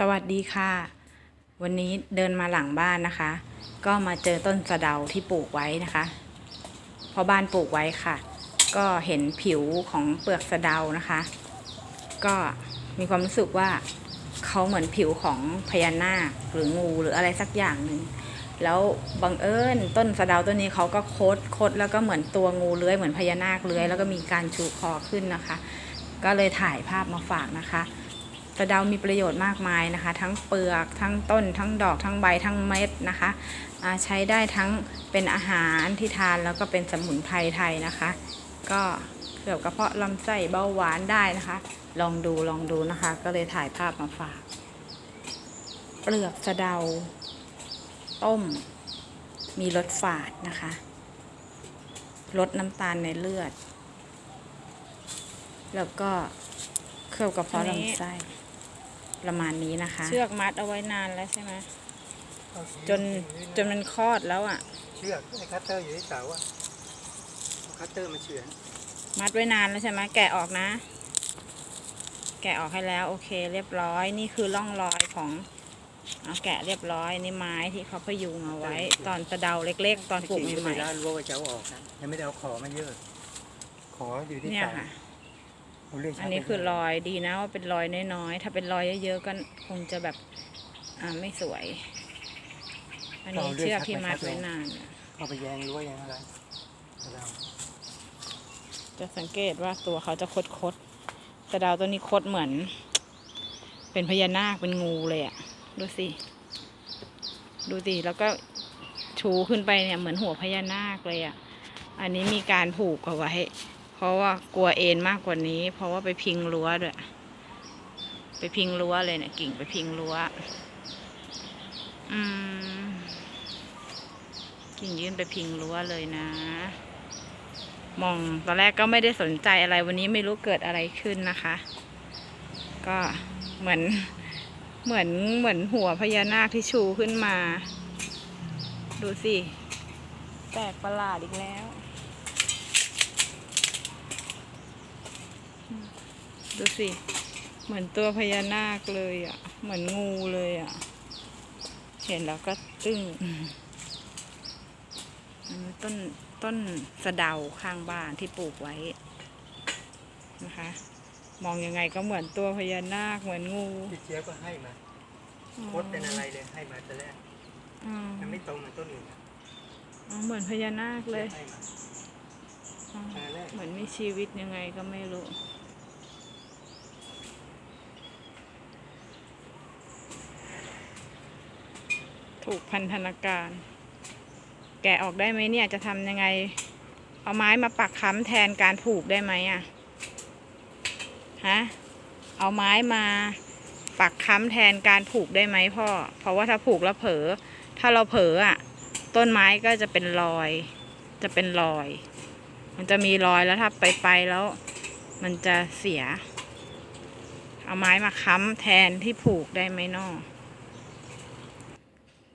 สวัสดีค่ะ วันนี้เดินมาหลังบ้านนะคะ ก็มาเจอต้นสะเดาที่ปลูกไว้นะคะเพราะบ้านปลูกไว้ค่ะ ก็เห็นผิวของเปลือกสะเดานะคะ ก็มีความรู้สึกว่าเขาเหมือนผิวของพญานาคหรืองูหรืออะไรสักอย่างหนึ่งแล้วบังเอิญต้นสะเดาต้นนี้เขาก็โคดโคดแล้วก็เหมือนตัวงูเลื้อยเหมือนพญานาคเลื้อยแล้วก็มีการชูคอขึ้นนะคะ ก็เลยถ่ายภาพมาฝากนะคะ สะเดามีประโยชน์มากมายนะคะ ทั้งเปลือกทั้งต้น ทั้งดอกทั้งใบทั้งเม็ดนะคะใช้ได้ทั้งเป็นอาหารที่ทานแล้วก็เป็นสมุนไพรไทยนะคะ ก็เกี่ยวกับกระเพาะลำไส้เบาหวานได้นะคะ ลองดูลองดูนะคะ ก็เลยถ่ายภาพมาฝาก เปลือกสะเดา ต้ม มีรสฝาดนะคะลดน้ำตาลในเลือด แล้วก็เคลือบกระเพาะลำไส้ ประมาณนี้นะคะ เชือกมัดเอาไว้นานแล้วใช่ไหมจนจนมันคลอดแล้วอะ เชือกไอ้คัตเตอร์อยู่ที่เสาอะเอาคัตเตอร์มาเฉือนมัดไว้นานแล้วใช่ไหมแกะออกนะ แกะออกให้แล้วโอเค เรียบร้อยนี่คือร่องรอยของเอาแกะเรียบร้อยนี่ไม้ที่เขาพยุงเอาไว้ ตอนสะเดาเล็ก ๆ ตอนปลูกจริงๆใหม่เวลารั้วว่าจะเอาออกนะยังไม่ได้เอาขอมาเยอะ ขออยู่ๆที่เนี่ยเสาค่ะผมเรียก อันนี้คือรอยดีนะว่าเป็นรอยน้อยๆ ถ้าเป็นรอยเยอะๆก็คงจะแบบอ่าไม่สวย อันนี้เชือกที่มัดไว้นานอะเข้าไปแยงรั้วแยงอะไรเราจะสังเกตว่าตัวเขาจะคดคดๆแต่ดาวตัวนี้คดเหมือน เป็นพญานาคเป็นงูเลยอะดูสิดูสิแล้วก็ชูขึ้นไปเนี่ยเหมือนหัวพญานาคเลยอะอันนี้มีการผูกเอาไว้ เพราะว่ากลัวเอ็นมากกว่านี้ เพราะว่าไปพิงรั้วด้วย ไปพิงรั้วเลยเนี่ยกิ่งไปพิงรั้ว อืม กิ่งยื่นไปพิงรั้วเลยนะ มองตอนแรกก็ไม่ได้สนใจอะไรวันนี้ไม่รู้เกิดอะไรขึ้นนะคะ ก็เหมือนเหมือนเหมือนหัวพญานาคที่ชูขึ้นมา ดูสิแปลกประหลาดอีกแล้ว ดูสิ เหมือนตัวพญานาคเลยอะ เหมือนงูเลยอะ เห็นแล้วก็ตึ้งอันนี้ต้นต้นสะเดาข้างบ้านที่ปลูกไว้นะคะ มองยังไงก็เหมือนตัวพญานาคเหมือนงูพี่เจี๊ยบก็ให้มาโคตรเป็นอะไรเลยให้มาแต่แรกอืมมันไม่ตรงเหมือนต้นอื่นนะอ๋อเหมือนพญานาคเลยให้มาอ๋อแต่แรกเหมือนมีชีวิตยังไงก็ไม่รู้ ถูกพันธนาการ แกะออกได้ไหมเนี่ยจะทำยังไง เอาไม้มาปักค้ำแทนการผูกได้ไหมอะฮะเอาไม้มาปักค้ำแทนการผูกได้ไหมพ่อ เพราะว่าถ้าผูกแล้วเผลอ ถ้าเราเผลออะต้นไม้ก็จะเป็นรอย จะเป็นรอย มันจะมีรอยแล้วถ้าไปไปแล้ว มันจะเสีย เอาไม้มาค้ำแทนที่ผูกได้ไหมนอ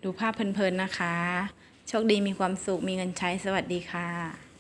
ดูภาพเพลินๆนะคะ โชคดีมีความสุขมีเงินใช้สวัสดีค่ะ